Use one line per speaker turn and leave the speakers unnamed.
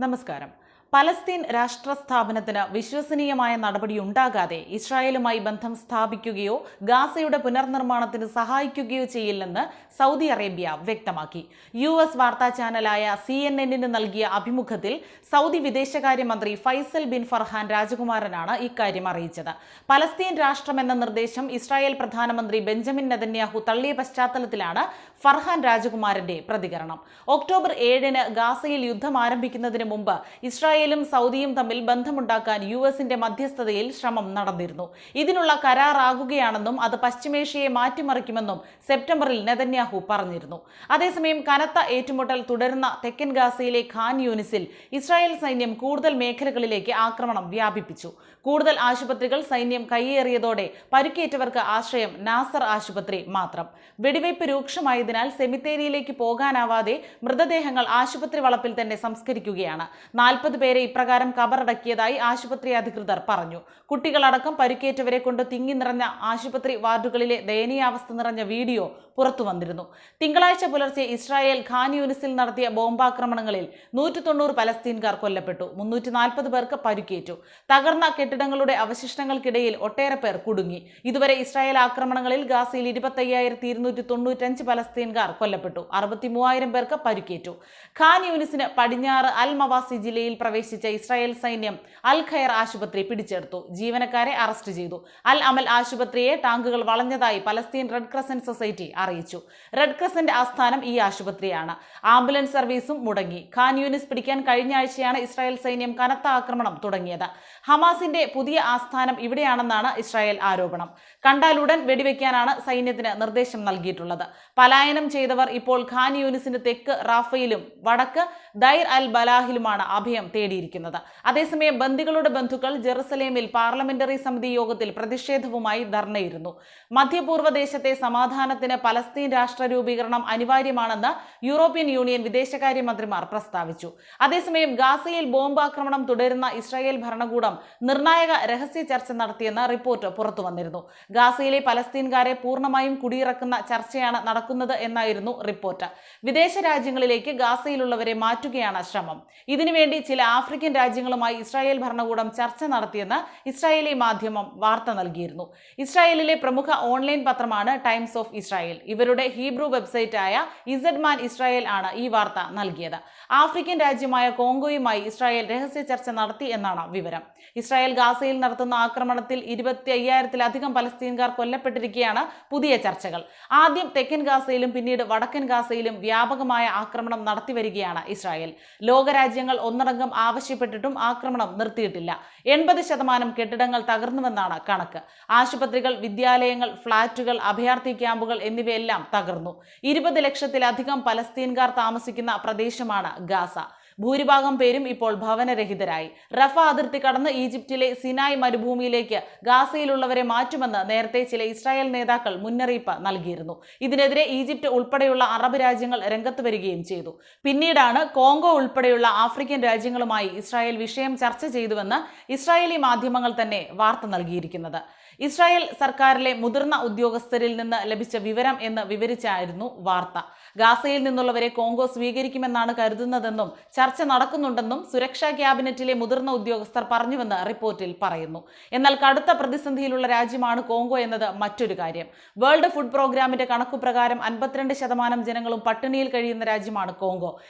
നമസ്കാരം. പലസ്തീൻ രാഷ്ട്ര സ്ഥാപനത്തിന് വിശ്വസനീയമായ നടപടി ഉണ്ടാകാതെ ഇസ്രായേലുമായി ബന്ധം സ്ഥാപിക്കുകയോ ഗാസയുടെ പുനർനിർമ്മാണത്തിന് സഹായിക്കുകയോ ചെയ്യില്ലെന്ന് സൗദി അറേബ്യ വ്യക്തമാക്കി. യു എസ് വാർത്താ ചാനലായ സി എൻ എന്നിന് നൽകിയ അഭിമുഖത്തിൽ സൗദി വിദേശകാര്യമന്ത്രി ഫൈസൽ ബിൻ ഫർഹാൻ രാജകുമാരനാണ് ഇക്കാര്യം അറിയിച്ചത്. പലസ്തീൻ രാഷ്ട്രമെന്ന നിർദ്ദേശം ഇസ്രായേൽ പ്രധാനമന്ത്രി ബെഞ്ചമിൻ നെതന്യാഹു തള്ളിയ പശ്ചാത്തലത്തിലാണ് ഫർഹാൻ രാജകുമാരന്റെ പ്രതികരണം. ഒക്ടോബർ ഏഴിന് ഗാസയിൽ യുദ്ധം ആരംഭിക്കുന്നതിന് മുമ്പ് ഇസ്രായേലും സൗദിയും തമ്മിൽ ബന്ധമുണ്ടാക്കാൻ യു എസിന്റെ മധ്യസ്ഥതയിൽ ശ്രമം നടന്നിരുന്നു. ഇതിനുള്ള കരാറാകുകയാണെന്നും അത് പശ്ചിമേഷ്യയെ മാറ്റിമറിക്കുമെന്നും സെപ്റ്റംബറിൽ നെതന്യാഹു പറഞ്ഞിരുന്നു. അതേസമയം കനത്ത ഏറ്റുമുട്ടൽ തുടരുന്ന തെക്കൻ ഗാസയിലെ ഖാൻ യൂനിസിൽ ഇസ്രായേൽ സൈന്യം കൂടുതൽ മേഖലകളിലേക്ക് ആക്രമണം വ്യാപിപ്പിച്ചു. കൂടുതൽ ആശുപത്രികൾ സൈന്യം കൈയേറിയതോടെ പരുക്കേറ്റവർക്ക് ആശ്രയം നാസർ ആശുപത്രി മാത്രം. വെടിവയ്പ് രൂക്ഷമായതിനാൽ സെമിത്തേരിയിലേക്ക് പോകാനാവാതെ മൃതദേഹങ്ങൾ ആശുപത്രി വളപ്പിൽ തന്നെ സംസ്കരിക്കുകയാണ്. നാൽപ്പത് പേരെ ഇപ്രകാരം കബറടക്കിയതായി ആശുപത്രി അധികൃതർ പറഞ്ഞു. കുട്ടികളടക്കം പരിക്കേറ്റവരെ കൊണ്ട് തിങ്ങി നിറഞ്ഞ ആശുപത്രി വാർഡുകളിലെ ദയനീയാവസ്ഥ നിറഞ്ഞ വീഡിയോ പുറത്തു വന്നിരുന്നു. തിങ്കളാഴ്ച പുലർച്ചെ ഇസ്രായേൽ ഖാൻ യൂനിസിൽ നടത്തിയ ബോംബാക്രമണങ്ങളിൽ നൂറ്റി തൊണ്ണൂറ് പലസ്തീൻകാർ കൊല്ലപ്പെട്ടു. മുന്നൂറ്റി നാൽപ്പത് പേർക്ക് പരിക്കേറ്റു. തകർന്ന കെട്ടിടങ്ങളുടെ അവശിഷ്ടങ്ങൾക്കിടയിൽ ഒട്ടേറെ പേർ കുടുങ്ങി. ഇതുവരെ ഇസ്രായേൽ ആക്രമണങ്ങളിൽ ഗാസയിൽ ഇരുപത്തയ്യായിരത്തി ഇരുന്നൂറ്റി തൊണ്ണൂറ്റഞ്ച് പലസ്തീൻകാർ കൊല്ലപ്പെട്ടു. അറുപത്തി മൂവായിരം പേർക്ക് പരിക്കേറ്റു. ഖാൻ യൂനിസിന് പടിഞ്ഞാറ് അൽ മവാസി ജില്ലയിൽ പ്രവേശിച്ച. ഇസ്രായേൽ സൈന്യം അൽ ഖയർ ആശുപത്രി പിടിച്ചെടുത്തു. ജീവനക്കാരെ അറസ്റ്റ് ചെയ്തു. അൽ അമൽ ആശുപത്രിയെ ടാങ്കുകൾ വളഞ്ഞതായി പലസ്തീൻ റെഡ് ക്രസന്റ് സൊസൈറ്റി അറിയിച്ചു. റെഡ് ക്രസന്റ് ആസ്ഥാനം ഈ ആശുപത്രിയാണ്. ആംബുലൻസ് സർവീസും മുടങ്ങി. ഖാൻ യൂനിസ് പിടിക്കാൻ കഴിഞ്ഞ ആഴ്ചയാണ് ഇസ്രായേൽ സൈന്യം കനത്ത ആക്രമണം തുടങ്ങിയത്. ഹമാസിന്റെ പുതിയ ആസ്ഥാനം ഇവിടെയാണെന്നാണ് ഇസ്രായേൽ ആരോപണം. കണ്ടാലുടൻ വെടിവെക്കാനാണ് സൈന്യത്തിന് നിർദ്ദേശം നൽകിയിട്ടുള്ളത്. പലായനം ചെയ്തവർ ഇപ്പോൾ ഖാൻ യൂനിസിന് തെക്ക് റാഫയിലും വടക്ക് ദൈർ അൽ ബലാഹിലുമാണ് അഭയം തേടിയിരിക്കുന്നത് അതേസമയം ബന്ദികളുടെ ബന്ധുക്കൾ ജെറുസലേമിൽ പാർലമെന്ററി സമിതി യോഗത്തിൽ പ്രതിഷേധവുമായി ധർണയിരുന്നു. മധ്യപൂർവ ദേശത്തെ സമാധാനത്തിന് പലസ്തീൻ രാഷ്ട്ര രൂപീകരണം അനിവാര്യമാണെന്ന് യൂറോപ്യൻ യൂണിയൻ വിദേശകാര്യമന്ത്രിമാർ പ്രസ്താവിച്ചു. അതേസമയം ഗാസയിൽ ബോംബാക്രമണം തുടരുന്ന ഇസ്രായേൽ ഭരണകൂടം നിർണായക രഹസ്യ ചർച്ച നടത്തിയെന്ന റിപ്പോർട്ട് പുറത്തു വന്നിരുന്നു. ഗാസയിലെ പലസ്തീൻകാരെ പൂർണമായും കുടിയിറക്കുന്ന ചർച്ചയാണ് നടക്കുന്നത് എന്നായിരുന്നു റിപ്പോർട്ട്. വിദേശ രാജ്യങ്ങളിലേക്ക് ഗാസയിലുള്ളവരെ മാറ്റുകയാണ് ശ്രമം. ഇതിനുവേണ്ടി ചില ആഫ്രിക്കൻ രാജ്യങ്ങളുമായി ഇസ്രായേൽ ഭരണകൂടം ചർച്ച നടത്തിയെന്ന് ഇസ്രായേലി മാധ്യമം വാർത്ത നൽകിയിരുന്നു. ഇസ്രായേലിലെ പ്രമുഖ ഓൺലൈൻ പത്രമാണ് ടൈംസ് ഓഫ് ഇസ്രായേൽ. ഇവരുടെ ഹീബ്രു വെബ്സൈറ്റായ ഇസഡ് മാൻ ഇസ്രായേൽ ആണ് ഈ വാർത്ത നൽകിയത്. ആഫ്രിക്കൻ രാജ്യമായ കോങ്കോയുമായി ഇസ്രായേൽ രഹസ്യ ചർച്ച നടത്തി എന്നാണ് വിവരം. ഇസ്രായേൽ ഗാസയിൽ നടത്തുന്ന ആക്രമണത്തിൽ ഇരുപത്തി അയ്യായിരത്തിലധികം പലസ്തീൻകാർ കൊല്ലപ്പെട്ടിരിക്കുകയാണ് പുതിയ ചർച്ചകൾ. ആദ്യം തെക്കൻ ഗാസയിലും പിന്നീട് വടക്കൻ ഗാസയിലും വ്യാപകമായ ആക്രമണം നടത്തി വരികയാണ് ഇസ്രായേൽ. ലോകരാജ്യങ്ങൾ ഒന്നടങ്കം ആവശ്യപ്പെട്ടിട്ടും ആക്രമണം നിർത്തിയിട്ടില്ല. എൺപത് ശതമാനം കെട്ടിടങ്ങൾ തകർന്നുവെന്നാണ് കണക്ക്. ആശുപത്രികൾ വിദ്യാലയങ്ങൾ ഫ്ളാറ്റുകൾ അഭയാർത്ഥി ക്യാമ്പുകൾ എന്നിവയെല്ലാം തകർന്നു. ഇരുപത് ലക്ഷത്തിലധികം പലസ്തീൻകാർ താമസിക്കുന്ന പ്രദേശമാണ് ഗാസ. ഭൂരിഭാഗം പേരും ഇപ്പോൾ ഭവനരഹിതരായി. റഫ അതിർത്തി കടന്ന് ഈജിപ്തിലെ സിനായ് മരുഭൂമിയിലേക്ക് ഗാസയിലുള്ളവരെ മാറ്റുമെന്ന് നേരത്തെ ചില ഇസ്രായേൽ നേതാക്കൾ മുന്നറിയിപ്പ് നൽകിയിരുന്നു. ഇതിനെതിരെ ഈജിപ്ത് ഉൾപ്പെടെയുള്ള അറബ് രാജ്യങ്ങൾ രംഗത്ത് വരികയും ചെയ്തു. പിന്നീടാണ് കോങ്കോ ഉൾപ്പെടെയുള്ള ആഫ്രിക്കൻ രാജ്യങ്ങളുമായി ഇസ്രായേൽ വിഷയം ചർച്ച ചെയ്തുവെന്ന് ഇസ്രായേലി മാധ്യമങ്ങൾ തന്നെ വാർത്ത നൽകിയിരിക്കുന്നത്. ഇസ്രായേൽ സർക്കാരിലെ മുതിർന്ന ഉദ്യോഗസ്ഥരിൽ നിന്ന് ലഭിച്ച വിവരം എന്ന് വിവരിച്ചായിരുന്നു വാർത്ത. ഗാസയിൽ നിന്നുള്ളവരെ കോങ്കോ സ്വീകരിക്കുമെന്നാണ് കരുതുന്നതെന്നും ചർച്ച നടക്കുന്നുണ്ടെന്നും സുരക്ഷാ ക്യാബിനറ്റിലെ മുതിർന്ന ഉദ്യോഗസ്ഥർ പറഞ്ഞുവെന്ന് റിപ്പോർട്ടിൽ പറയുന്നു. എന്നാൽ കടുത്ത പ്രതിസന്ധിയിലുള്ള രാജ്യമാണ് കോങ്കോ എന്നത് മറ്റൊരു കാര്യം. വേൾഡ് ഫുഡ് പ്രോഗ്രാമിന്റെ കണക്കുപ്രകാരം അൻപത്തിരണ്ട് ശതമാനം ജനങ്ങളും പട്ടിണിയിൽ കഴിയുന്ന രാജ്യമാണ് കോങ്കോ.